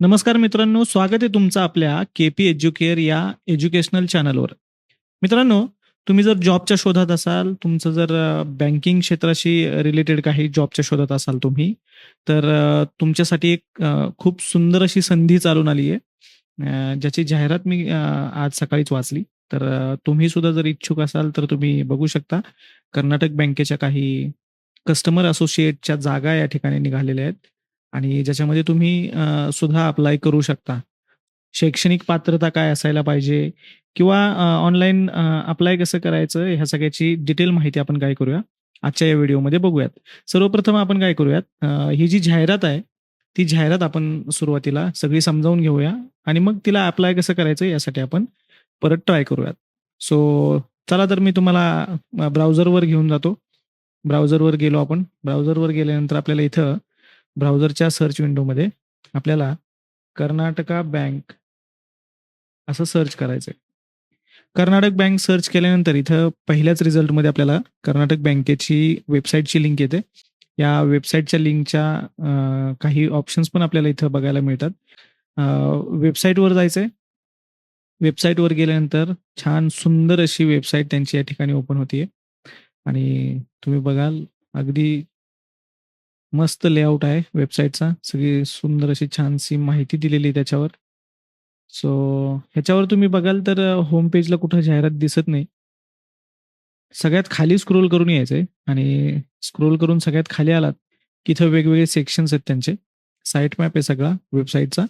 नमस्कार मित्रांनो स्वागत आहे तुमचं आपल्या के पी एज्युकेअर या एज्युकेशनल चॅनलवर. मित्रांनो तुम्ही जर जॉबच्या शोधात असाल तुमचं जर बँकिंग क्षेत्राशी रिलेटेड काही जॉबच्या शोधात असाल तुम्ही तर तुमच्यासाठी एक खूप सुंदर अशी संधी चालून आली आहे. ज्याची जाहिरात मी आज सकाळीच वाचली. तर तुम्ही सुद्धा जर इच्छुक असाल तर तुम्ही बघू शकता. कर्नाटक बँकेच्या काही कस्टमर असोसिएटच्या जागा या ठिकाणी निघालेल्या आहेत. आणि ज्याच्यामध्ये तुम्ही सुद्धा अप्लाय करू शकता. शैक्षणिक पात्रता काय असायला पाहिजे किंवा ऑनलाईन अप्लाय कसं करायचं ह्या सगळ्याची डिटेल माहिती आपण काय करूया? आजच्या या व्हिडिओमध्ये बघूयात. सर्वप्रथम आपण काय करूयात? ही जी जाहिरात आहे ती जाहिरात आपण सुरुवातीला सगळी समजावून घेऊया आणि मग तिला अप्लाय कसं करायचं यासाठी आपण परत ट्राय करूयात. सो चला तर मी तुम्हाला ब्राउझरवर घेऊन जातो. ब्राउझरवर गेलो आपण. ब्राउझरवर गेल्यानंतर आपल्याला इथं ब्राउझरच्या सर्च विंडोमध्ये आपल्याला कर्नाटका बँक असं सर्च करायचं आहे कर्नाटक बँक सर्च केल्यानंतर इथं पहिल्याच रिझल्टमध्ये आपल्याला कर्नाटक बँकेची वेबसाईटची लिंक येते. या वेबसाईटच्या लिंकच्या काही ऑप्शन्स पण आपल्याला इथं बघायला मिळतात. वेबसाईटवर जायचं आहे वेबसाईटवर गेल्यानंतर छान सुंदर अशी वेबसाईट त्यांची या ठिकाणी ओपन होतीये. आणि तुम्ही बघाल अगदी मस्त लेआउट आहे वेबसाईटचा. सगळी सुंदर अशी छानशी माहिती दिलेली आहे त्याच्यावर. सो ह्याच्यावर तुम्ही बघाल तर होम पेजला कुठं जाहिरात दिसत नाही. सगळ्यात खाली स्क्रोल करून यायचंय आणि स्क्रोल करून सगळ्यात खाली आलात की इथं वेगवेगळे सेक्शन्स आहेत त्यांचे. साईट मॅप आहे सगळा वेबसाईटचा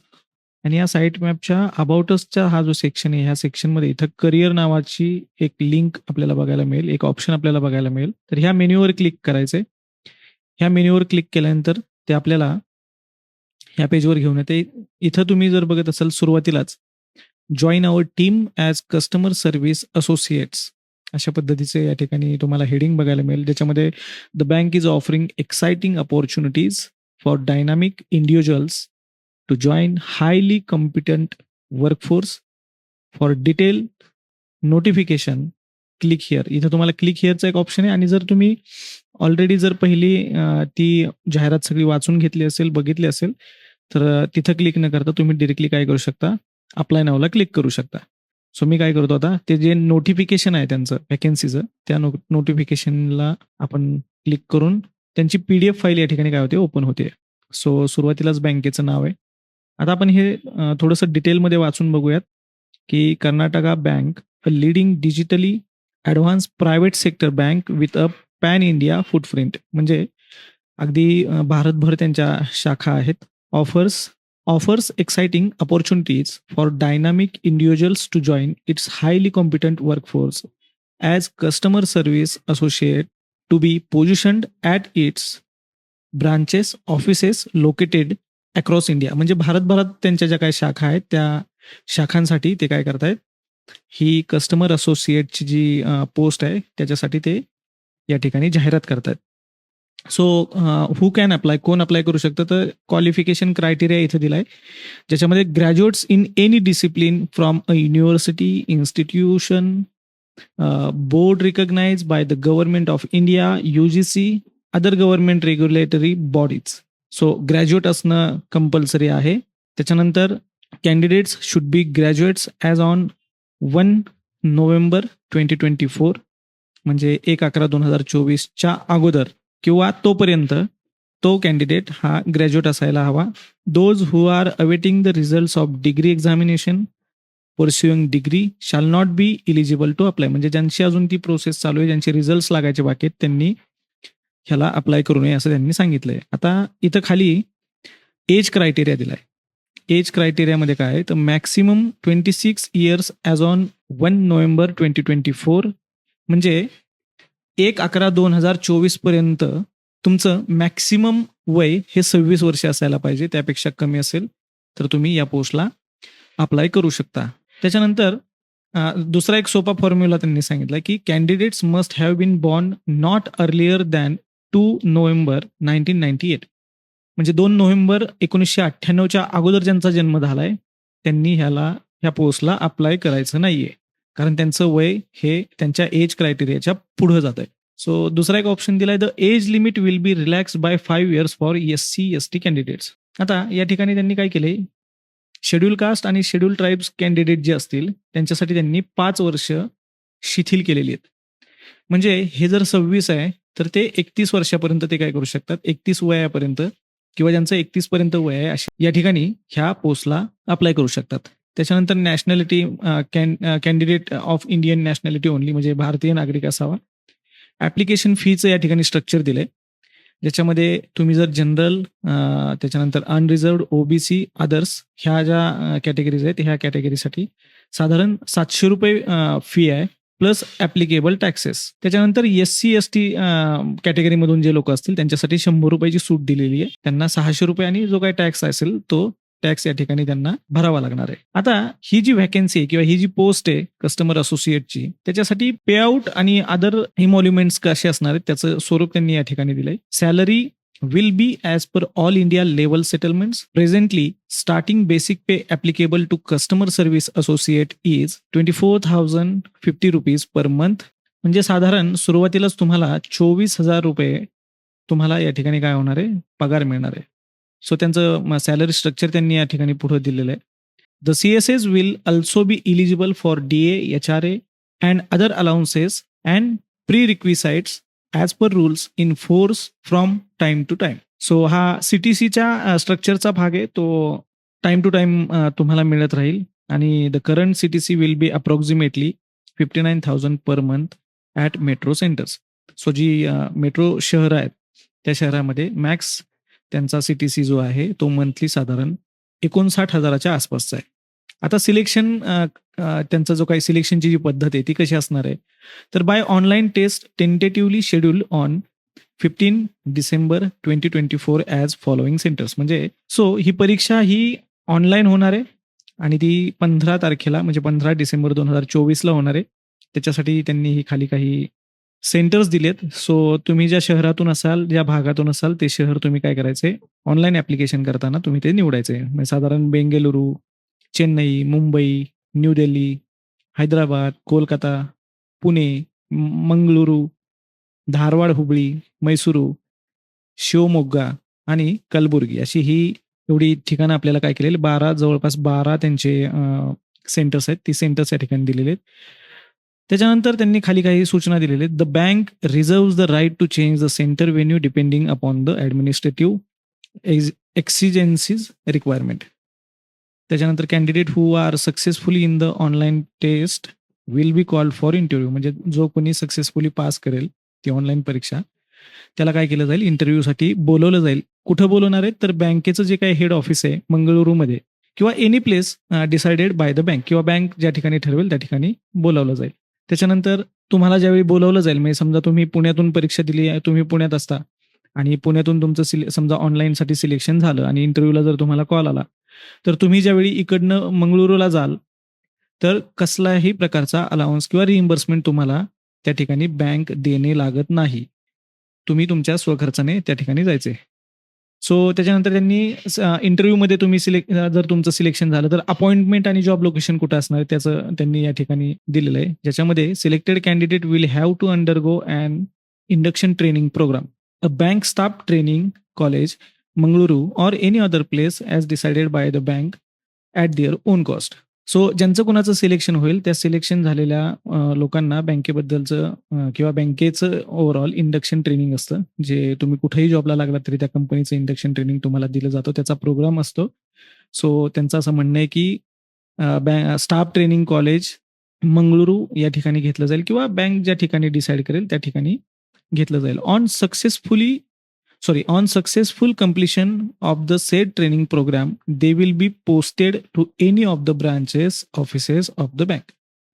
आणि या साईट मॅपच्या अबाउटसचा हा जो सेक्शन आहे ह्या सेक्शनमध्ये इथं करिअर नावाची एक लिंक आपल्याला बघायला मिळेल. एक ऑप्शन आपल्याला बघायला मिळेल. तर ह्या मेन्यूवर क्लिक करायचंय. ह्या मेन्यूवर क्लिक केल्यानंतर ते आपल्याला ह्या पेजवर घेऊन येते. इथं तुम्ही जर बघत असाल सुरुवातीलाच join our team as customer service associates अशा पद्धतीचे या ठिकाणी तुम्हाला हेडिंग बघायला मिळेल. ज्याच्यामध्ये the bank is offering exciting opportunities for dynamic individuals to join highly competent workforce for detail notification click here इथं तुम्हाला क्लिक हिअरचा एक ऑप्शन आहे. आणि जर तुम्ही ऑलरेडी जर पहिली ती जाहिरात सगळी वाचून घेतली असेल बघितली असेल तर तिथं क्लिक न करता तुम्ही डिरेक्टली काय करू शकता? अप्लाय नावला क्लिक करू शकता. सो मी काय करतो आता ते जे नोटिफिकेशन आहे त्यांचं वॅकन्सीचं त्या नो नोटिफिकेशनला आपण क्लिक करून त्यांची पी डी एफ फाईल या ठिकाणी काय होते? ओपन होते. सो सुरुवातीलाच बँकेचं नाव आहे. आता आपण हे थोडंसं डिटेलमध्ये वाचून बघूयात की Karnataka bank a leading digitally advance private sector bank with a pan India footprint. म्हणजे अगदी भारतभर त्यांच्या शाखा आहेत. Offers offers exciting opportunities for dynamic individuals to join its highly competent workforce as customer service associate to be positioned at its branches offices located across India. म्हणजे भारतभरात त्यांच्या ज्या काही शाखा आहेत त्या शाखांसाठी ते काय करतायत? ही कस्टमर असोसिएटची जी पोस्ट आहे त्याच्यासाठी ते या ठिकाणी जाहिरात करतात. सो हू कॅन अप्लाय कोण अप्लाय करू शकतं? तर क्वालिफिकेशन क्रायटेरिया इथे दिलाय. ज्याच्यामध्ये graduates in any discipline from a university institution board recognise by the government of India U G C other government regulatory bodies so graduate असणं compulsory आहे. त्याच्यानंतर candidates should be graduates as on one November twenty twenty four म्हणजे एक अकरा दोन हजार चोवीसच्या अगोदर किंवा तोपर्यंत तो कॅन्डिडेट हा ग्रॅज्युएट असायला हवा. Those who are awaiting the results of degree examination pursuing degree shall not be eligible to apply म्हणजे ज्यांची अजून ती प्रोसेस चालू आहे ज्यांचे रिझल्ट्स लागायचे बाकी आहेत त्यांनी ह्याला अप्लाय करू नये असं त्यांनी सांगितलंय. आता इथं खाली एज क्रायटेरिया दिलाय. एज क्रायटेरियामध्ये काय आहे? तर maximum twenty six years as on one November twenty twenty four म्हणजे एक अकरा दोन हजार चोवीसपर्यंत तुमचं मॅक्सिमम वय हे सव्वीस वर्ष असायला पाहिजे. त्यापेक्षा कमी असेल तर तुम्ही या पोस्टला अप्लाय करू शकता. त्याच्यानंतर दुसरा एक सोपा फॉर्म्युला त्यांनी सांगितला की candidates must have been born not earlier than two November nineteen ninety eight म्हणजे दोन नोव्हेंबर एकोणीसशे अठ्ठ्याण्णवच्या अगोदर ज्यांचा जन्म झालाय त्यांनी ह्याला ह्या पोस्टला अप्लाय करायचं नाहीये. कारण त्यांचं वय हे त्यांच्या एज क्रायटेरियाच्या पुढं जात आहे सो दुसरा एक ऑप्शन दिलाय the age limit will be relax by five years for S C S T candidates आता या ठिकाणी त्यांनी काय केले शेड्यूल कास्ट आणि शेड्यूल ट्राईब्स कॅन्डिडेट जे असतील त्यांच्यासाठी त्यांनी पाच वर्ष शिथिल केलेली आहेत. म्हणजे हे जर सव्वीस आहे तर ते एकतीस वर्षापर्यंत ते काय करू शकतात? एकतीस वयापर्यंत किंवा ज्यांचं एकतीस पर्यंत वय आहे अशी या ठिकाणी ह्या पोस्टला अप्लाय करू शकतात. त्याच्यानंतर nationality can candidate of Indian nationality only म्हणजे भारतीय नागरिक असावा. ॲप्लिकेशन फीचं या ठिकाणी स्ट्रक्चर दिलं आहे ज्याच्यामध्ये तुम्ही जर जनरल त्याच्यानंतर अनरिझर्वड ओबीसी अदर्स ह्या ज्या कॅटेगरीज आहेत ह्या कॅटेगरीसाठी साधारण सातशे रुपये फी आहे. Plus applicable taxes. त्याच्यानंतर एस सी एस टी कॅटेगरीमधून जे लोक असतील त्यांच्यासाठी शंभर रुपयाची सूट दिलेली आहे. त्यांना सहाशे रुपये आणि जो काही टॅक्स असेल तो टॅक्स या ठिकाणी त्यांना भरावा लागणार आहे. आता ही जी व्हॅकन्सी आहे किंवा ही जी पोस्ट आहे कस्टमर असोसिएटची त्याच्यासाठी पे आउट आणि अदर इमॉल्युमेंट्स कसे असणार आहेत त्याचं स्वरूप त्यांनी या ठिकाणी दिलंय. Salary will be as per all India level settlements. Presently, starting basic pay applicable to customer service associate is 24,050 rupees per month. म्हणजे साधारण सुरुवातीलाच तुम्हाला चोवीस हजार रुपये तुम्हाला या ठिकाणी काय होणार आहे पगार मिळणार आहे सो त्यांचं सॅलरी स्ट्रक्चर त्यांनी या ठिकाणी पुढे दिलेलं आहे the C S S will also be eligible for D H R A and other allowances and prerequisites as per rules in force from time to time so हा C T सीच्या स्ट्रक्चरचा भाग आहे. तो टाइम टू टाइम तुम्हाला मिळत राहील. आणि the current C T C will be approximately fifty nine thousand per month at metro centres so G metro शहरं आहेत त्या शहरामध्ये मॅक्स त्यांचा सी टी सी जो आहे तो मंथली साधारण एकोणसाठ हजाराच्या आसपासचा आहे. आता सिलेक्शन त्यांचा जो काही सिलेक्शनची जी पद्धत आहे ती कशी असणार आहे? तर by online test tentatively schedule on fifteen December twenty twenty four as following centres. म्हणजे सो ही परीक्षा ही ऑनलाईन होणार आहे आणि ती पंधरा तारखेला म्हणजे पंधरा डिसेंबर दोन हजार चोवीसला होणार आहे. त्याच्यासाठी त्यांनी ही खाली काही सेंटर्स दिलेत. सो तुम्ही ज्या शहरातून असाल ज्या भागातून असाल ते शहर तुम्ही काय करायचे ऑनलाईन ऍप्लिकेशन करताना तुम्ही ते निवडायचे म्हणजे साधारण बेंगलुरू चेन्नई मुंबई न्यू दिल्ली हैदराबाद कोलकाता पुणे मंगळुरू धारवाड हुबळी मैसुरू शिवमोग्गा आणि कलबुर्गी अशी ही एवढी ठिकाणं आपल्याला काय केलेली बारा जवळपास बारा त्यांचे सेंटर्स आहेत. ती सेंटर्स या ठिकाणी दिलेले आहेत. त्याच्यानंतर त्यांनी खाली काही सूचना दिलेल्या आहेत. The bank reserve the right to change the centre venue depending upon the administrative exigencies requirement त्याच्यानंतर candidate who are successfully in the online test will be call for interview म्हणजे जो कोणी सक्सेसफुली पास करेल ती online परीक्षा त्याला काय केलं जाईल? इंटरव्ह्यूसाठी बोलवलं जाईल. कुठं बोलवणार आहे तर बँकेचं जे काही हेड ऑफिस आहे मंगळुरूमध्ये किंवा any place decided by the bank किंवा बँक ज्या ठिकाणी ठरवेल त्या ठिकाणी बोलावलं जाईल. त्याच्यानंतर तुम्हाला ज्यावेळी बोलावलं जाईल म्हणजे समजा तुम्ही पुण्यातून परीक्षा दिली आहे तुम्ही पुण्यात असता आणि पुण्यातून तुमचं सिले समजा ऑनलाईनसाठी सिलेक्शन झालं आणि इंटरव्ह्यूला जर तुम्हाला कॉल आला तर तुम्ही ज्यावेळी इकडनं मंगळुरूला जाल तर कसलाही प्रकारचा अलाउन्स किंवा रिइम्बर्समेंट तुम्हाला त्या ठिकाणी बँक देणे लागत नाही. तुम्ही तुमच्या स्वखर्चाने त्या ठिकाणी जायचे. सो त्याच्यानंतर त्यांनी इंटरव्ह्यूमध्ये तुम्ही सिलेक्ट जर तुमचं सिलेक्शन झालं तर अपॉइंटमेंट आणि जॉब लोकेशन कुठं असणार त्याचं त्यांनी या ठिकाणी दिलेलं आहे. ज्याच्यामध्ये selected candidate will have to undergo and induction training programme a bank staff training college Mangaluru or any other place as decided by the bank at their own cost so ज्यांचं कुणाचं सिलेक्शन होईल त्या selection झालेल्या लोकांना बँकेबद्दलचं किंवा बँकेचं overall induction training असतं जे तुम्ही कुठेही जॉबला लागलात तरी त्या कंपनीचं इंडक्शन ट्रेनिंग तुम्हाला दिलं जातं. त्याचा प्रोग्राम असतो. सो त्यांचं असं म्हणणं आहे की bank staff training college Mangaluru या ठिकाणी घेतलं जाईल किंवा बँक ज्या ठिकाणी डिसाईड करेल त्या ठिकाणी घेतलं जाईल. On successfully sorry on successful completion of the said training program they will be posted to any of the branches offices of the bank.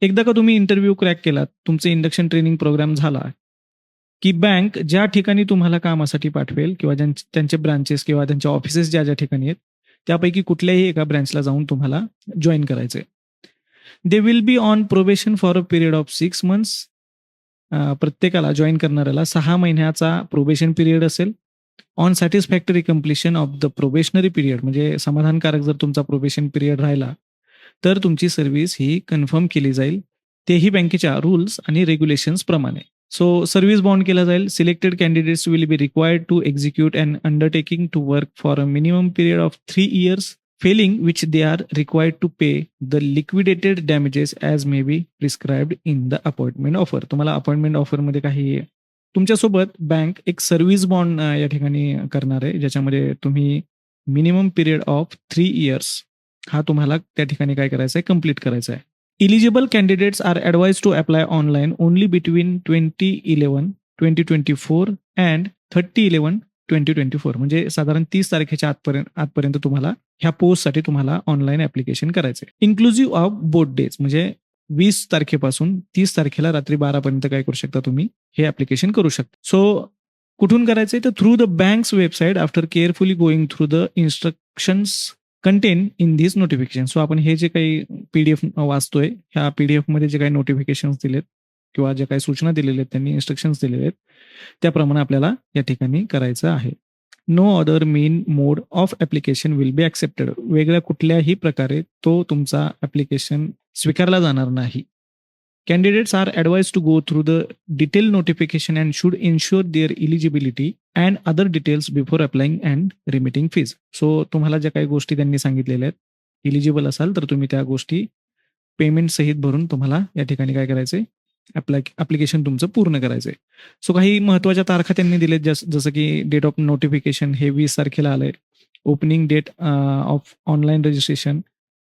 एकदा का तुम्ही इंटरव्ह्यू क्रॅक केलात तुमचं इंडक्शन ट्रेनिंग प्रोग्राम झाला की बँक ज्या ठिकाणी तुम्हाला कामासाठी पाठवेल किंवा त्यांचे ब्रांचेस किंवा त्यांच्या ऑफिसेस ज्या ज्या ठिकाणी आहेत त्यापैकी कुठल्याही एका ब्रँचला जाऊन तुम्हाला जॉईन करायचे they will be on probation for a period of six months प्रत्येकाला जॉईन करणाऱ्याला सहा महिन्याचा प्रोबेशन पिरियड असेल. On satisfactory completion of the probationary period म्हणजे समाधानकारक जर तुमचा प्रोबेशन पिरियड राहिला तर तुमची सर्व्हिस ही कन्फर्म केली जाईल. तेही बँकेच्या रूल्स आणि रेग्युलेशन्स प्रमाणे. सो सर्व्हिस बॉन्ड केला जाईल. Selected candidates will be required to execute and undertaking to work for a minimum period of three years failing which they are required to pay the liquidated damages as may be prescribed in the appointment offer तुम्हाला appointment ऑफरमध्ये काही तुमच्यासोबत bank एक service bond या ठिकाणी करणार आहे ज्याच्यामध्ये तुम्ही minimum period of three years हा तुम्हाला त्या ठिकाणी काय करायचं आहे कंप्लीट करायचा आहे. Eligible candidates are advise to apply online only between twenty eleven twenty twenty four and thirty eleven twenty twenty four म्हणजे साधारण तीस तारखेच्या आतपर्यंत आतपर्यंत तुम्हाला ह्या पोस्टसाठी तुम्हाला ऑनलाईन ऍप्लिकेशन करायचं आहे. इन्क्लुझिव्ह ऑफ बोथ डेज म्हणजे वीस तारखेपासून तीस तारखेला रात्री बारापर्यंत काय करू शकता तुम्ही? हे ऍप्लिकेशन करू शकता. सो कुठून करायचंय? तर through the banks website after carefully going through the instructions contain in this notification so आपण हे जे काही पीडीएफ वाचतोय ह्या पीडीएफमध्ये जे काही नोटिफिकेशन्स दिलेत किंवा ज्या काही सूचना दिलेल्या आहेत त्यांनी इन्स्ट्रक्शन्स दिलेले आहेत त्याप्रमाणे आपल्याला या ठिकाणी करायचं आहे. No other main mode of application will be accepted वेगळ्या कुठल्याही प्रकारे तो तुमचा ऍप्लिकेशन स्वीकारला जाणार नाही. Candidates are advise to go through the detail notification and should ensure their eligibility and other details before applying and remitting fees so तुम्हाला ज्या काही गोष्टी त्यांनी सांगितलेल्या आहेत इलिजिबल असाल तर तुम्ही त्या गोष्टी पेमेंट सहित भरून तुम्हाला या ठिकाणी काय करायचंय? अप्लाय ॲप्लिकेशन तुमचं पूर्ण करायचं आहे सो काही महत्त्वाच्या तारखा त्यांनी दिलेत जस जसं की डेट ऑफ नोटिफिकेशन हे वीस तारखेला आलंय. Opening date of online registration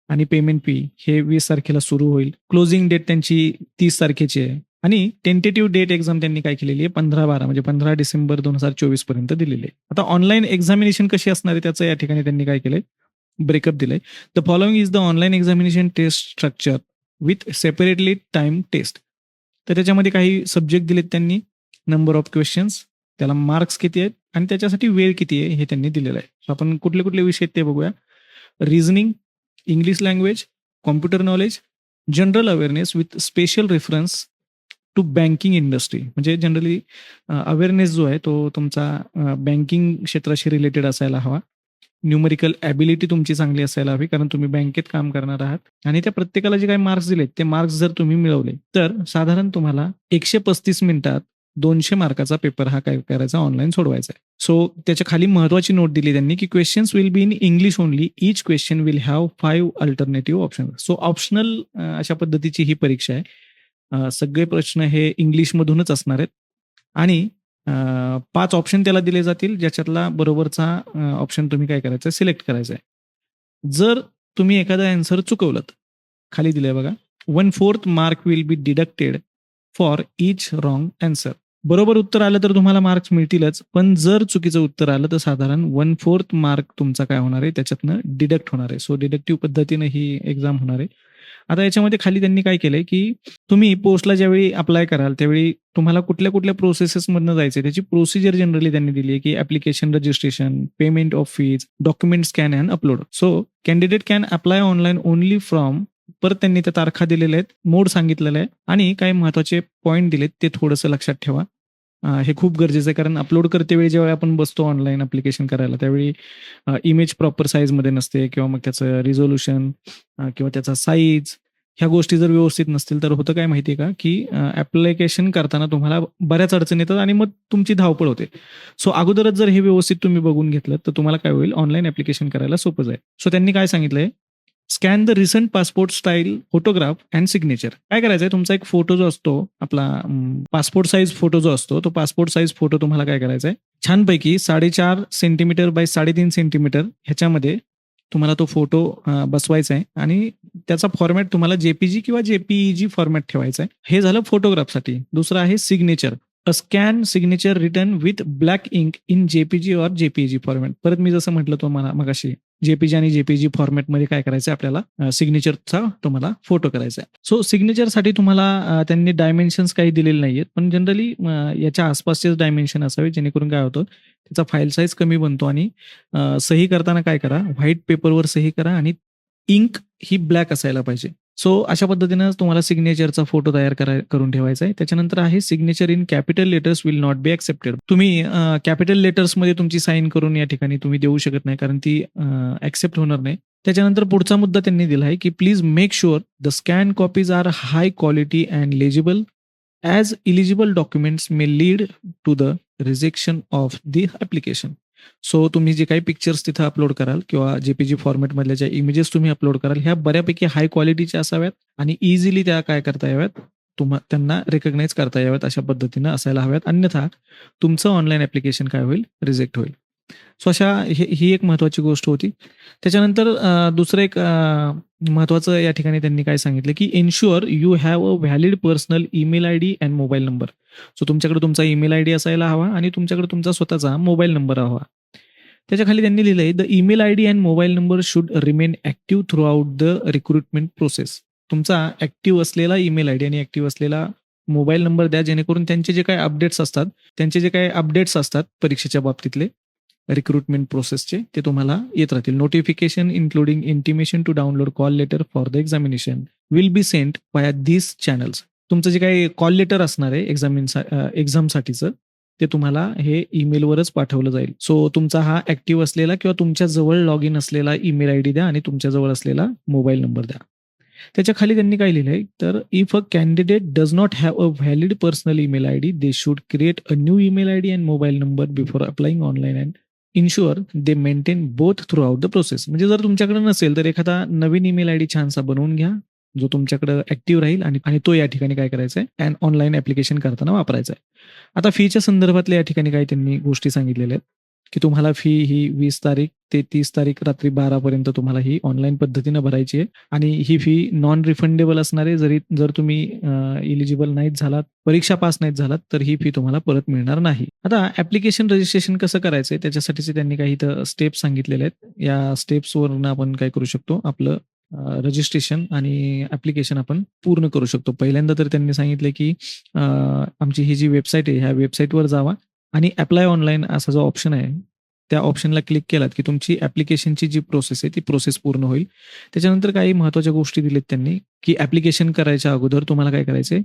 आणि पेमेंट फी हे वीस तारखेला सुरू होईल. क्लोजिंग डेट त्यांची तीस तारखेची आहे. आणि टेंटेटिव्ह डेट एक्झाम त्यांनी काय केलेली आहे? पंधरा बारा म्हणजे पंधरा डिसेंबर दोन हजार चोवीसपर्यंत दिलेली आहे. आता ऑनलाईन एक्झामिनेशन कशी असणार आहे? त्याचं या ठिकाणी त्यांनी काय केलंय? ब्रेकअप दिलंय. The following is the online examination test structure with separately time test तर त्याच्यामध्ये काही सब्जेक्ट दिलेत त्यांनी. नंबर ऑफ क्वेश्चन्स त्याला मार्क्स किती आहेत? आणि त्याच्यासाठी वेळ किती आहे? हे त्यांनी दिलेलं आहे. सो आपण कुठले कुठले विषय आहेत ते बघूया. Reasoning English language computer knowledge general awareness with special reference to banking industry म्हणजे जनरली अवेअरनेस जो आहे तो तुमचा बँकिंग क्षेत्राशी रिलेटेड असायला हवा. न्यूमरिकल ॲबिलिटी तुमची चांगली असायला हवी कारण तुम्ही बँकेत काम करणार आहात. आणि त्या प्रत्येकाला जे काही मार्क्स दिलेत ते मार्क्स जर तुम्ही मिळवले तर साधारण तुम्हाला एकशे पस्तीस मिनिटात दोनशे मार्काचा पेपर हा काय करायचा? ऑनलाईन सोडवायचा आहे. सो त्याच्याखाली महत्वाची नोट दिली त्यांनी की questions will be in English only each question will have five alternative option so optional अशा पद्धतीची ही परीक्षा आहे. सगळे प्रश्न हे इंग्लिशमधूनच असणार आहेत. आणि पाच ऑप्शन त्याला दिले जातील ज्याच्यातला बरोबरचा ऑप्शन तुम्ही काय करायचं? सिलेक्ट करायचा आहे. जर तुम्ही एखादा अँसर चुकवलं खाली दिलंय बघा one fourth mark will be deducted for each wrong answer बरोबर उत्तर आलं तर तुम्हाला मार्क्स मिळतीलच पण जर चुकीचं उत्तर आलं तर साधारण वन फोर्थ मार्क तुमचा काय होणार आहे? त्याच्यातनं डिडक्ट होणार आहे. सो डिडक्टिव्ह पद्धतीनं ही एक्झाम होणार आहे. आता याच्यामध्ये खाली त्यांनी काय केलंय की तुम्ही पोस्टला ज्यावेळी अप्लाय कराल त्यावेळी तुम्हाला कुठल्या कुठल्या प्रोसेसेसमधनं जायचं त्याची प्रोसिजर जनरली त्यांनी दिली आहे की application registration payment of fees document scan and upload so candidate can apply online only from परत त्यांनी त्या तारखा दिलेल्या आहेत मोड सांगितलेलं आहे. आणि काही महत्त्वाचे पॉईंट दिलेत ते थोडंसं लक्षात ठेवा. हे खूप गरजेचं आहे कारण अपलोड करते वेळी ज्यावेळी आपण बसतो ऑनलाईन अप्लिकेशन करायला त्यावेळी इमेज प्रॉपर साईजमध्ये नसते किंवा मग त्याचं रिझोल्युशन किंवा त्याचा साईज ह्या गोष्टी जर व्यवस्थित नसतील तर होतं काय माहिती आहे का की ऍप्लिकेशन करताना तुम्हाला बऱ्याच अडचणी येतात आणि मग तुमची धावपळ होते. सो अगोदरच जर हे व्यवस्थित तुम्ही बघून घेतलं तर तुम्हाला काय होईल ऑनलाईन ऍप्लिकेशन करायला सोपं जाईल. सो त्यांनी काय सांगितलंय? Scan the recent passport style photograph and signature काय करायचंय? तुमचा एक फोटो जो असतो आपला पासपोर्ट साईज फोटो जो असतो तो पासपोर्ट साईज फोटो तुम्हाला काय करायचा आहे छानपैकी साडेचार सेंटीमीटर बाय साडेतीन सेंटीमीटर ह्याच्यामध्ये तुम्हाला तो फोटो बसवायचा आहे आणि त्याचा फॉर्मॅट तुम्हाला जेपीजी किंवा जेपीईजी फॉर्मॅट ठेवायचा आहे हे झालं फोटोग्राफसाठी दुसरं आहे signature a scan signature return with black ink in JPG or JPG format परत मी जसं म्हटलं तो मला मगाशी जेपीजी आणि जेपीजी फॉर्मॅटमध्ये काय करायचं आपल्याला? सिग्नेचरचा तुम्हाला फोटो करायचा आहे सो सिग्नेचरसाठी तुम्हाला त्यांनी डायमेन्शन्स काही दिलेले नाहीयेत पण जनरली याच्या आसपासचेच डायमेन्शन असावे जेणेकरून काय होतं त्याचा फाईल साईज कमी बनतो आणि सही करताना काय करा व्हाईट पेपरवर सही करा आणि इंक ही ब्लॅक असायला पाहिजे. सो अशा पद्धतीनं तुम्हाला सिग्नेचरचा फोटो तयार करून ठेवायचा आहे. त्याच्यानंतर आहे signature in capital letters will not be accepted तुम्ही कॅपिटल लेटर्समध्ये तुमची साईन करून या ठिकाणी तुम्ही देऊ शकत नाही कारण ती ऍक्सेप्ट होणार नाही. त्याच्यानंतर पुढचा मुद्दा त्यांनी दिला आहे की please make sure the scan copies are high quality and legible as eligible documents may lead to the rejection of the application so तुम्ही जे काही पिक्चर्स तिथं अपलोड कराल किंवा जेपीजी फॉर्मॅटमधल्या ज्या इमेजेस तुम्ही अपलोड कराल ह्या बऱ्यापैकी हाय क्वालिटीच्या असाव्यात आणि इझिली त्या काय करता याव्यात? तुम्हा त्यांना रेकग्नाईज करता याव्यात अशा पद्धतीनं असायला हव्यात. अन्यथा तुमचं ऑनलाईन ऍप्लिकेशन काय होईल? रिजेक्ट होईल. सो अशा ही एक महत्वाची गोष्ट होती. त्याच्यानंतर दुसरं एक महत्वाचं महत्त्वाचं या ठिकाणी त्यांनी काय सांगितलं की ensure you have a valid personal email I D and mobile number so तुमच्याकडे तुमचा ईमेल आय डी असायला हवा आणि तुमच्याकडे तुमचा स्वतःचा मोबाईल नंबर हवा. त्याच्याखाली त्यांनी लिहिलंय the email I D and mobile number should remain active throughout the recruitment process तुमचा ऍक्टिव्ह असलेला ईमेल आय डी आणि ऍक्टिव्ह असलेला मोबाईल नंबर द्या जेणेकरून त्यांचे जे काही अपडेट्स असतात त्यांचे जे काही अपडेट्स असतात परीक्षेच्या बाबतीतले रिक्रुटमेंट प्रोसेसचे ते तुम्हाला येत राहतील. Notification including intimation to download call letter for the examination will be sent by this channels तुमचं जे काही कॉल लेटर असणार आहे एक्झामिन एक्झामसाठीचं ते तुम्हाला हे ईमेलवरच पाठवलं जाईल. सो तुमचा हा ऍक्टिव्ह असलेला किंवा तुमच्या जवळ लॉग इन असलेला ईमेल आय डी द्या आणि तुमच्या जवळ असलेला मोबाईल नंबर द्या. त्याच्याखाली त्यांनी काय लिहिलंय? तर if a candidate does not have a valid personal email I D they should create a new email I D and mobile number before applying online and ensure they maintain both throughout the process म्हणजे जर तुमच्याकडे नसेल तर एखादा नवीन email I D छानसा बनवून घ्या जो तुमच्याकडे ऍक्टिव्ह राहील आणि आणि तो या ठिकाणी काय करायचा आहे अँड ऑनलाईन ऍप्लिकेशन करताना वापरायचा आहे आता फीच्या संदर्भातल्या या ठिकाणी काही त्यांनी गोष्टी सांगितलेल्या आहेत. की तुम्हाला फी ही वीस तारीख ते तीस तारीख रात्री बारापर्यंत तुम्हाला ही ऑनलाईन पद्धतीनं भरायची आहे. आणि ही फी नॉन रिफंडेबल असणार आहे जरी जर तुम्ही इलिजिबल नाहीत झालात परीक्षा पास नाहीत झालात तर ही फी तुम्हाला परत मिळणार नाही. आता ऍप्लिकेशन रजिस्ट्रेशन कसं करायचं आहे त्याच्यासाठीचे त्यांनी काही इथं स्टेप्स सांगितलेले आहेत. या स्टेप्सवरून आपण काय करू शकतो? आपलं रजिस्ट्रेशन आणि ऍप्लिकेशन आपण पूर्ण करू शकतो. पहिल्यांदा तर त्यांनी सांगितले की आमची ही जी वेबसाईट आहे ह्या वेबसाईटवर जावा. आणि अप्लाय ऑनलाईन असा जो ऑप्शन आहे त्या ऑप्शनला क्लिक केलात की तुमची ऍप्लिकेशनची जी प्रोसेस आहे ती प्रोसेस पूर्ण होईल. त्याच्यानंतर काही महत्त्वाच्या गोष्टी दिलेत त्यांनी की ऍप्लिकेशन करायच्या अगोदर तुम्हाला काय करायचे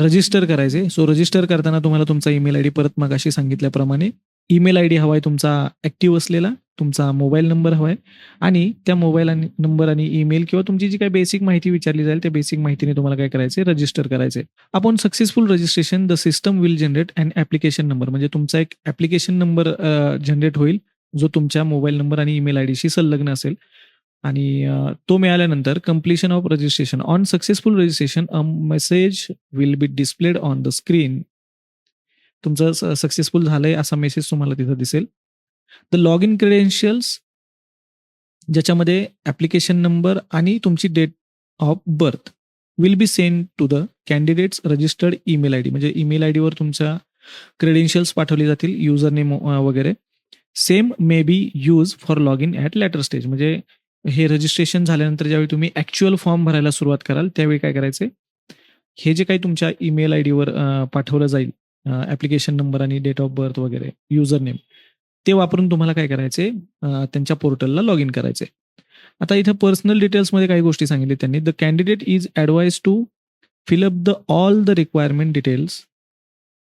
रजिस्टर करायचे सो रजिस्टर करताना तुम्हाला तुमचा ईमेल आय डी परत मगाशी सांगितल्याप्रमाणे ईमेल आय डी हवा आहे तुमचा ॲक्टिव्ह असलेला तुमचा मोबाईल नंबर हवा आहे. आणि त्या मोबाईल आणि नंबर आणि ईमेल किंवा तुमची जी काही बेसिक माहिती विचारली जाईल त्या बेसिक माहितीने तुम्हाला काय करायचे रजिस्टर करायचे आपण successful registration the system will generate and application number म्हणजे तुमचा एक ऍप्लिकेशन नंबर जनरेट होईल जो तुमच्या मोबाईल नंबर आणि ईमेल आय डीशी संलग्न असेल. आणि तो मिळाल्यानंतर completion of registration on successful registration a message will be displayed on the screen तुमचं सक्सेसफुल झालंय असा मेसेज तुम्हाला तिथं दिसेल. द लॉग इन क्रेडेन्शियल्स ज्याच्यामध्ये ॲप्लिकेशन नंबर आणि तुमची date of birth will be send to the candidates registered email I D म्हणजे ईमेल आय डीवर तुमच्या क्रेडेन्शियल्स पाठवली जातील युजर नेम वगैरे. Same may be use for log in at later stage म्हणजे हे रजिस्ट्रेशन झाल्यानंतर ज्यावेळी तुम्ही ॲक्च्युअल फॉर्म भरायला सुरुवात कराल त्यावेळी काय करायचे हे जे काही तुमच्या ईमेल आय डीवर पाठवलं जाईल ॲप्लिकेशन नंबर आणि डेट ऑफ बर्थ वगैरे युजर नेम ते वापरून तुम्हाला काय करायचे त्यांच्या पोर्टलला लॉग इन करायचे आता इथं पर्सनल डिटेल्समध्ये काही गोष्टी सांगितल्या त्यांनी. The candidate is advise to fill up the all the requirement details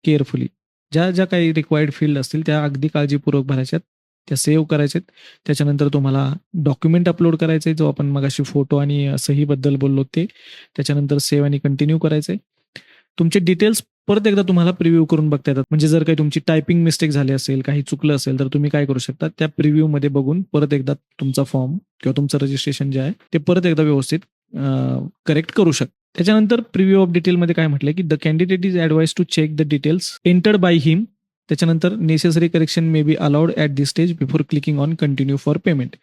carefully ज्या ज्या काही रिक्वायर्ड फील्ड असतील त्या अगदी काळजीपूर्वक भरायच्यात त्या सेव्ह करायच्यात. त्याच्यानंतर तुम्हाला डॉक्युमेंट अपलोड करायचे जो आपण मगाशी फोटो आणि सहीबद्दल बोललो ते. त्याच्यानंतर सेव्ह आणि कंटिन्यू करायचे तुमचे डिटेल्स परत एकदा तुम्हाला प्रिव्ह्यू करून बघता येतात. म्हणजे जर काही तुमची टायपिंग मिस्टेक झाली असेल काही चुकलं असेल तर तुम्ही काय करू शकता? त्या प्रिव्ह्यू मध्ये बघून परत एकदा तुमचा फॉर्म किंवा तुमचं रजिस्ट्रेशन जे आहे ते परत एकदा व्यवस्थित करेक्ट करू शकता त्याच्यानंतर प्रिव्ह्यू ऑफ डिटेलमध्ये काय म्हटलं की the candidate is advise to check the details entered by him त्याच्यानंतर necessary correction may be allowed at this stage before clicking on continue for payment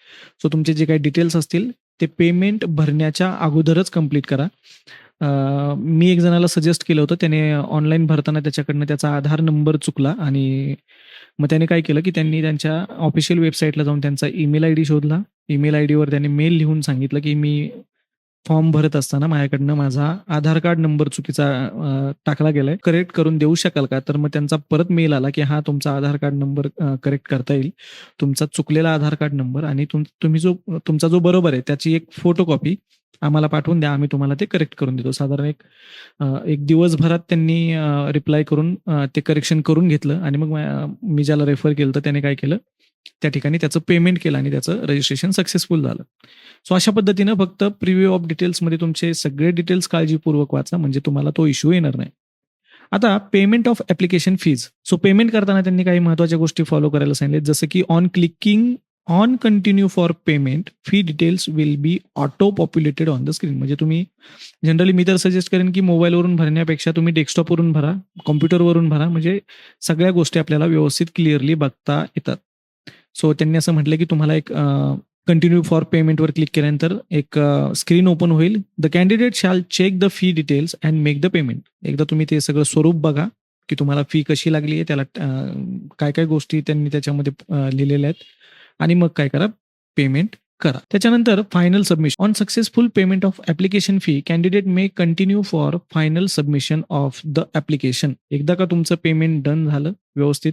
so तुमचे जे काही डिटेल्स असतील ते पेमेंट भरण्याच्या अगोदरच कंप्लीट करा. मी एक जणाला सजेस्ट केलं होतं. त्याने ऑनलाईन भरताना त्याच्याकडनं त्याचा आधार नंबर चुकला आणि मग त्याने काय केलं की त्यांनी त्यांच्या ऑफिशियल वेबसाईटला जाऊन त्यांचा ईमेल आय डी शोधला. ईमेल आय डीवर त्याने मेल लिहून सांगितलं की मी फॉर्म भरत असताना माझ्याकडनं माझा आधार कार्ड नंबर चुकीचा टाकला गेलाय. करेक्ट करून देऊ शकाल का? तर मग त्यांचा परत मेल आला की हा तुमचा आधार कार्ड नंबर करेक्ट करता येईल. तुमचा चुकलेला आधार कार्ड नंबर आणि तुम तुम्ही जो तुमचा जो बरोबर आहे त्याची एक फोटोकॉपी आम्हाला पाठवून द्या आम्ही तुम्हाला ते करेक्ट करून देतो. साधारण एक एक दिवसभरात त्यांनी रिप्लाय करून ते करेक्शन करून घेतलं आणि मग मी ज्याला रेफर केलं तर त्याने काय केलं? त्या ठिकाणी त्याचं पेमेंट केलं आणि त्याचं रजिस्ट्रेशन सक्सेसफुल झालं. सो अशा पद्धतीनं फक्त प्रिव्ह्यू ऑफ डिटेल्समध्ये तुमचे सगळे डिटेल्स काळजीपूर्वक वाचा म्हणजे तुम्हाला तो इश्यू येणार नाही. आता payment of application fees so payment करताना त्यांनी काही महत्त्वाच्या गोष्टी फॉलो करायला सांगितले जसं की on clicking on continue for payment fee details will be auto populated on the screen म्हणजे तुम्ही जनरली मी तर सजेस्ट करेन की मोबाईलवरून भरण्यापेक्षा तुम्ही डेस्कटॉपवरून भरा कॉम्प्युटरवरून भरा. म्हणजे सगळ्या गोष्टी आपल्याला व्यवस्थित क्लिअरली बघता येतात. सो त्यांनी असं म्हटलं की तुम्हाला एक कंटिन्यू फॉर पेमेंटवर क्लिक केल्यानंतर एक स्क्रीन ओपन होईल. The candidate shall check the fee details and make the payment एकदा तुम्ही ते सगळं स्वरूप बघा की तुम्हाला फी कशी लागली आहे त्याला काय काय गोष्टी त्यांनी त्याच्यामध्ये लिहिलेल्या आहेत. आणि मग काय करा? पेमेंट करा. त्याच्यानंतर final submission on successful payment of application fee candidate may continue for final submission of the application एकदा का तुमचं पेमेंट डन झालं व्यवस्थित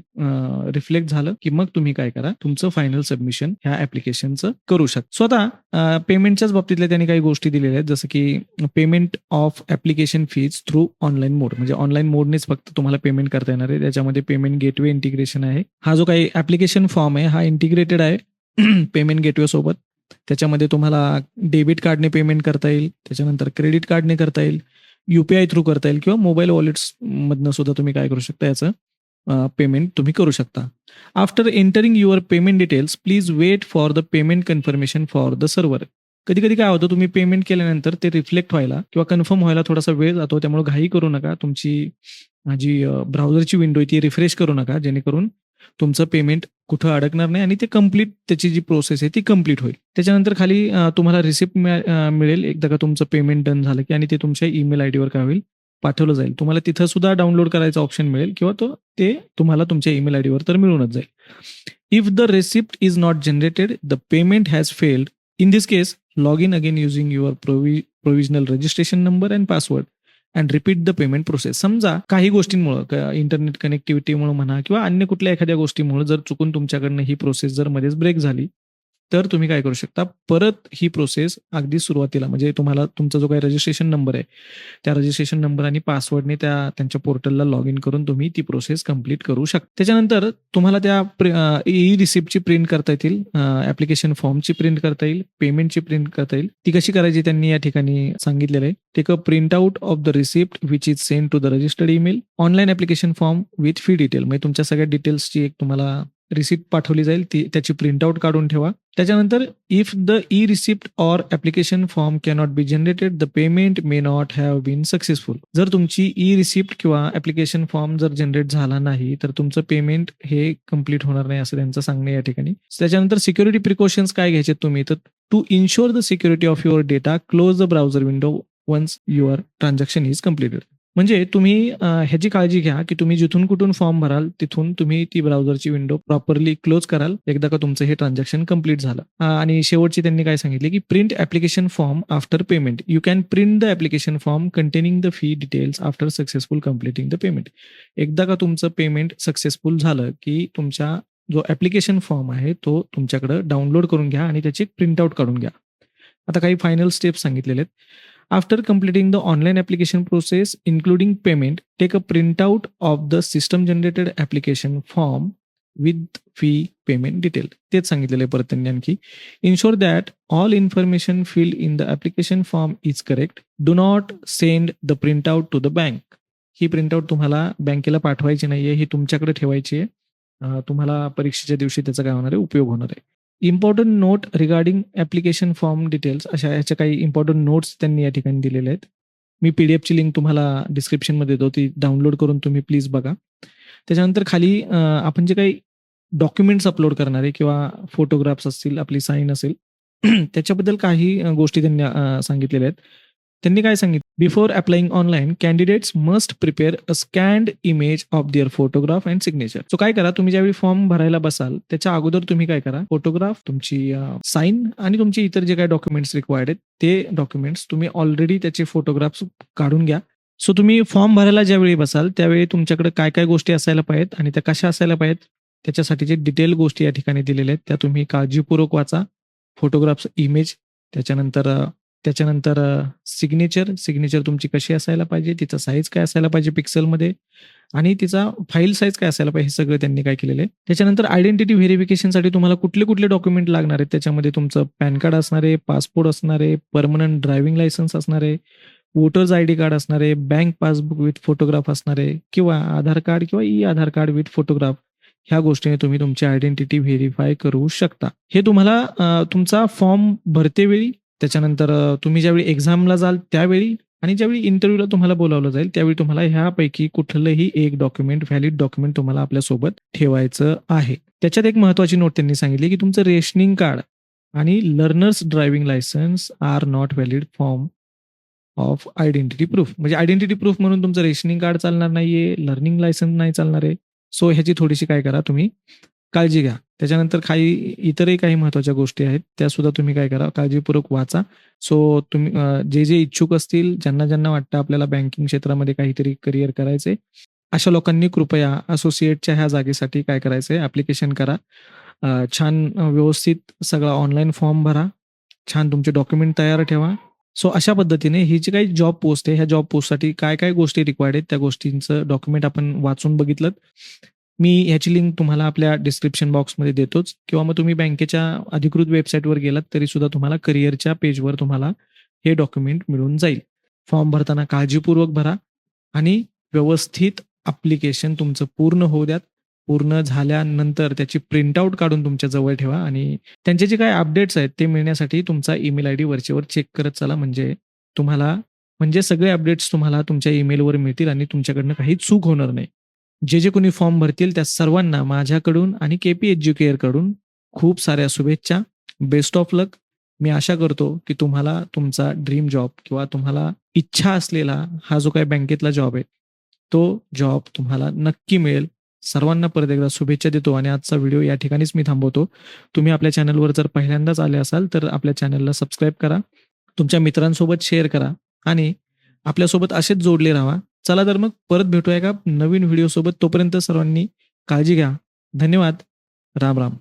रिफ्लेक्ट झालं की मग तुम्ही काय करा? तुमचं फायनल सबमिशन ह्या ऍप्लिकेशनचं करू शकता स्वतः पेमेंटच्याच बाबतीतल्या त्यांनी काही गोष्टी दिलेल्या आहेत. जसं की payment of application fees through online mode म्हणजे ऑनलाईन मोडनेच फक्त तुम्हाला पेमेंट करता येणार आहे. त्याच्यामध्ये पेमेंट गेटवे इंटिग्रेशन आहे. हा जो काही ऍप्लिकेशन फॉर्म आहे हा इंटिग्रेटेड आहे. पेमेंट गेटवे सोबत. त्याच्यामध्ये तुम्हाला डेबिट कार्डने पेमेंट करता येईल त्याच्यानंतर क्रेडिट कार्डने करता येईल युपीआय थ्रू करता येईल किंवा मोबाईल वॉलेट्स मधनं सुद्धा तुम्ही काय करू शकता याचं पेमेंट तुम्ही करू शकता. After entering your payment details please wait for the payment confirmation for the server कधी कधी काय होतं तुम्ही पेमेंट केल्यानंतर ते रिफ्लेक्ट व्हायला किंवा कन्फर्म व्हायला थोडासा वेळ जातो त्यामुळे घाई करू नका. तुमची जी ब्राउझरची विंडो आहे ती रिफ्रेश करू नका जेणेकरून तुमचं पेमेंट कुठं अडकणार नाही आणि ते कंप्लीट त्याची जी प्रोसेस आहे ती कंप्लीट होईल. त्याच्यानंतर खाली तुम्हाला रिसिप्ट मिळेल. एकदा का तुमचं पेमेंट डन झालं की आणि ते तुमच्या ईमेल आय डीवर काय होईल? पाठवलं जाईल. तुम्हाला तिथं सुद्धा डाउनलोड करायचा ऑप्शन मिळेल किंवा तो ते तुम्हाला तुमच्या ईमेल आय डीवर तर मिळूनच जाईल. If the receipt is not generated the payment has failed in this case log in again using your provi provisional registration number and password and repeat the payment process समजा काही गोष्टींमुळं internet कनेक्टिव्हिटीमुळे म्हणा किंवा अन्य कुठल्या एखाद्या गोष्टीमुळे जर चुकून तुमच्याकडनं ही प्रोसेस जर मध्येच ब्रेक झाली तर तुम्ही काय करू शकता परत ही प्रोसेस अगदी सुरुवातीला म्हणजे तुम्हाला तुमचा जो काही रजिस्ट्रेशन नंबर आहे त्या रजिस्ट्रेशन नंबर आणि पासवर्डने त्या त्यांच्या पोर्टलला लॉग इन करून तुम्ही ती प्रोसेस कंप्लीट करू शकता त्याच्यानंतर तुम्हाला त्या ई रिसिप्टची प्रिंट करता येतील ऍप्लिकेशन फॉर्मची प्रिंट करता येईल पेमेंटची प्रिंट करता येईल. ती कशी करायची त्यांनी या ठिकाणी सांगितलेलं आहे. Take a print out of the receipt which is send to the registered email online application form with fee detail म्हणजे तुमच्या सगळ्या डिटेल्सची एक तुम्हाला रिसिप्ट पाठवली जाईल ती त्याची प्रिंटआउट काढून ठेवा. त्याच्यानंतर if the e receipt or application form cannot be generated the payment may not have been successful जर तुमची ई रिसिप्ट किंवा ऍप्लिकेशन फॉर्म जर जनरेट झाला नाही तर तुमचं पेमेंट हे कंप्लीट होणार नाही असं त्यांचं सांगणं या ठिकाणी. त्याच्यानंतर सिक्युरिटी प्रिकॉशन्स काय घ्यायचे तुम्ही? तर to ensure the security of your data close the browser window once your transaction is completed म्हणजे तुम्ही ह्याची काळजी घ्या की तुम्ही जिथून कुठून फॉर्म भराल तिथून तुम्ही ती ब्राउझरची विंडो प्रॉपरली क्लोज कराल. एकदा का तुमचं हे ट्रान्झॅक्शन कंप्लीट झालं. आणि शेवटची त्यांनी काय सांगितले की print application form after payment. You can print the application form containing the fee details after successful completing the payment. एकदा का तुमचं पेमेंट सक्सेसफुल झालं की तुमच्या जो ऍप्लिकेशन फॉर्म आहे तो तुमच्याकडं डाउनलोड करून घ्या आणि त्याची प्रिंटआउट काढून घ्या. आता काही फायनल स्टेप्स सांगितलेले आहेत. After completing the online application process including payment take a printout of the system generated application form with fee payment detail. तेच सांगितलेलं आहे परत त्यांनी आणखी. Ensure that all information fill in the application form is correct do not send the print out to the bank he printout तुम्हाला बँकेला पाठवायची नाही आहे ही तुमच्याकडे ठेवायची आहे. तुम्हाला परीक्षेच्या दिवशी त्याचा काय होणार आहे? उपयोग होणार आहे. Important note regarding application form details अशा ह्याच्या काही इम्पॉर्टंट नोट्स त्यांनी या ठिकाणी दिलेले आहेत. मी पी डी एफची लिंक तुम्हाला डिस्क्रिप्शनमध्ये देतो ती डाउनलोड करून तुम्ही प्लीज बघा. त्याच्यानंतर खाली आपण जे काही डॉक्युमेंट्स अपलोड करणारे किंवा फोटोग्राफ्स असतील आपली साईन असेल त्याच्याबद्दल काही गोष्टी त्यांनी सांगितलेल्या आहेत. त्यांनी काय सांगितलं? Before applying online candidates must prepare a scanned image of their photograph and signature so काय करा? तुम्ही ज्यावेळी फॉर्म भरायला बसाल त्याच्या अगोदर तुम्ही काय करा? फोटोग्राफ तुमची साईन आणि तुमचे इतर जे काय डॉक्युमेंट्स रिक्वायर्ड आहेत ते डॉक्युमेंट्स तुम्ही ऑलरेडी त्याचे फोटोग्राफ्स काढून घ्या. सो तुम्ही फॉर्म भरायला ज्यावेळी बसाल त्यावेळी तुमच्याकडे काय काय गोष्टी असायला पाहिजेत आणि त्या कशा असायला पाहिजेत त्याच्यासाठी जे डिटेल गोष्टी या ठिकाणी दिलेल्या आहेत त्या तुम्ही काळजीपूर्वक वाचा. फोटोग्राफ्स इमेज त्याच्यानंतर त्याच्यानंतर सिग्नेचर सिग्नेचर तुमची कशी असायला पाहिजे तिचा साईज काय असायला पाहिजे पिक्सलमध्ये आणि तिचा फाईल साईज काय असायला पाहिजे हे सगळं त्यांनी काय केलेलं आहे. त्याच्यानंतर आयडेंटिटी व्हेरिफिकेशनसाठी तुम्हाला कुठले कुठले डॉक्युमेंट लागणार आहेत? त्याच्यामध्ये तुमचं पॅन कार्ड असणार आहे पासपोर्ट असणार आहे परमनंट ड्रायव्हिंग लायसन्स असणार आहे वोटर्स आय डी कार्ड असणारे बँक पासबुक विथ फोटोग्राफ असणारे किंवा आधार कार्ड किंवा e Aadhaar card with photograph ह्या गोष्टीने तुम्ही तुमची आयडेंटिटी व्हेरीफाय करू शकता. हे तुम्हाला तुमचा फॉर्म भरतेवेळी त्याच्यानंतर तुम्ही ज्यावेळी एक्झामला जाल त्यावेळी आणि ज्यावेळी इंटरव्ह्यूला तुम्हाला बोलावलं जाईल त्यावेळी तुम्हाला ह्यापैकी कुठलंही एक डॉक्युमेंट व्हॅलिड डॉक्युमेंट तुम्हाला आपल्यासोबत ठेवायचं आहे. त्याच्यात एक महत्वाची नोट त्यांनी सांगितली की तुमचं रेशनिंग कार्ड आणि learners driving licence are not valid form of identity proof म्हणजे आयडेंटिटी प्रूफ म्हणून तुमचं रेशनिंग कार्ड चालणार नाहीये लर्निंग लायसन्स नाही चालणार आहे. सो ह्याची थोडीशी काय करा तुम्ही काळजी घ्या. त्याच्यानंतर काही इतरही काही महत्त्वाच्या गोष्टी आहेत. त्या सुद्धा तुम्ही काय करा काळजीपूर्वक वाचा. सो तुम्ही जे जे इच्छुक असतील ज्यांना ज्यांना वाटतं आपल्याला बँकिंग क्षेत्रामध्ये काहीतरी करिअर करायचे अशा लोकांनी कृपया असोसिएटच्या ह्या जागेसाठी काय करायचंय ऍप्लिकेशन करा. छान व्यवस्थित सगळा ऑनलाईन फॉर्म भरा. छान तुमचे डॉक्युमेंट तयार ठेवा. सो अशा पद्धतीने ही जी काही जॉब पोस्ट आहे ह्या जॉब पोस्टसाठी काय काय गोष्टी रिक्वायर्ड आहेत त्या गोष्टींचं डॉक्युमेंट आपण वाचून बघितलं मी ह्याची लिंक तुम्हाला आपल्या डिस्क्रिप्शन बॉक्समध्ये देतोच. किंवा मग तुम्ही बँकेच्या अधिकृत वेबसाईटवर गेलात तरी सुद्धा तुम्हाला करिअरच्या पेजवर तुम्हाला हे डॉक्युमेंट मिळून जाईल. फॉर्म भरताना काळजीपूर्वक भरा आणि व्यवस्थित अप्लिकेशन तुमचं पूर्ण होऊ द्यात. पूर्ण झाल्यानंतर त्याची प्रिंटआउट काढून तुमच्या जवळ ठेवा आणि त्यांचे जे काही अपडेट्स आहेत ते मिळण्यासाठी तुमचा ईमेल आय डी वरचेवर चेक करत चला. म्हणजे तुम्हाला म्हणजे सगळे अपडेट्स तुम्हाला तुमच्या ईमेलवर मिळतील आणि तुमच्याकडनं काही चूक होणार नाही. जे जे कोणी फॉर्म भरतील त्या सर्वांना माझ्याकडून आणि के पी एज्युकेअरकडून खूप साऱ्या शुभेच्छा. बेस्ट ऑफ लक मी आशा करतो की तुम्हाला तुमचा ड्रीम जॉब किंवा तुम्हाला इच्छा असलेला हा जो काही बँकेतला जॉब आहे तो जॉब तुम्हाला नक्की मिळेल. सर्वांना परत एकदा शुभेच्छा देतो आणि आजचा व्हिडिओ या ठिकाणीच मी थांबवतो. तुम्ही आपल्या चॅनलवर जर पहिल्यांदाच आले असाल तर आपल्या चॅनलला सबस्क्राईब करा. तुमच्या मित्रांसोबत शेअर करा आणि आपल्यासोबत असेच जोडले राहा. चला तर मग परत भेटूया का नवीन व्हिडिओसोबत तोपर्यंत सर्वांनी काळजी घ्या. धन्यवाद. राम राम.